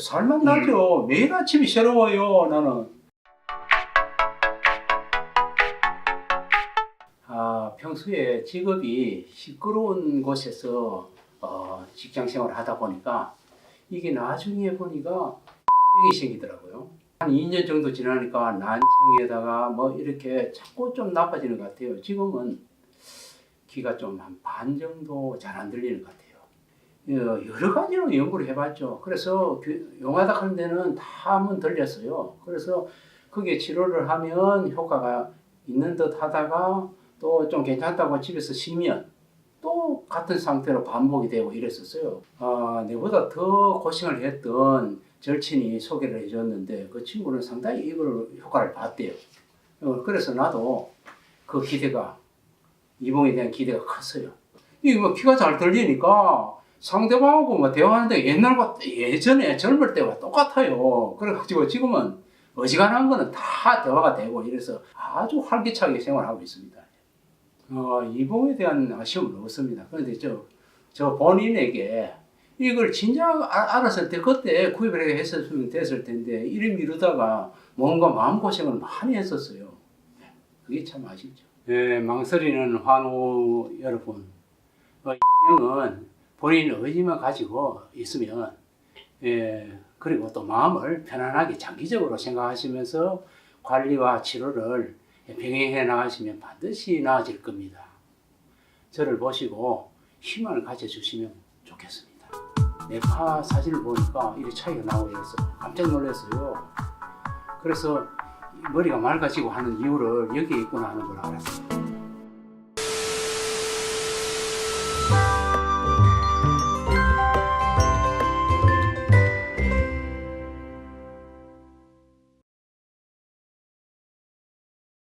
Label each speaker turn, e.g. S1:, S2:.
S1: 살만 나죠. 매일 아침이 새로워요. 나는. 아 평소에 직업이 시끄러운 곳에서 어, 직장 생활을 하다 보니까 이게 나중에 보니까 병이 생기더라고요. 한 2년 정도 지나니까 난청에다가 뭐 이렇게 자꾸 좀 나빠지는 것 같아요. 지금은 귀가 좀 한 반 정도 잘 안 들리는 것 같아요. 여- 여러 가지로 연구를 해봤죠. 그래서 그 용하다 하는 데는 다 한번 들렸어요. 그래서 그게 치료를 하면 효과가 있는 듯 하다가 또 좀 괜찮다고 집에서 쉬면 또 같은 상태로 반복이 되고 이랬었어요. 아, 내보다 더 고생을 했던 절친이 소개를 해줬는데 그 친구는 상당히 이걸 효과를 봤대요. 어, 그래서 나도 그 기대가 이봉에 대한 기대가 컸어요. 이게 뭐 귀가 잘 들리니까 상대방하고 뭐 대화하는데 옛날과 예전에 젊을 때와 똑같아요. 그래가지고 지금은 어지간한 거는 다 대화가 되고 이래서 아주 활기차게 생활하고 있습니다. 어, 이봉에 대한 아쉬움은 없습니다. 그런데 저, 저 본인에게 이걸 진작 아- 알았을 때 그때 구입을 했었으면 됐을 텐데 이리 미루다가 뭔가 마음고생을 많이 했었어요. 네, 그게 참 아쉽죠. 예, 망설이는 환우 여러분. 어, 형은 본인 의지만 가지고 있으면 예, 그리고 또 마음을 편안하게 장기적으로 생각하시면서 관리와 치료를 병행해 나가시면 반드시 나아질 겁니다. 저를 보시고 희망을 가져주시면 좋겠습니다. 뇌파 사진을 보니까 이리 차이가 나고 이래서 깜짝 놀랐어요. 그래서 머리가 맑아지고 하는 이유를 여기에 있구나 하는 걸 알았어요.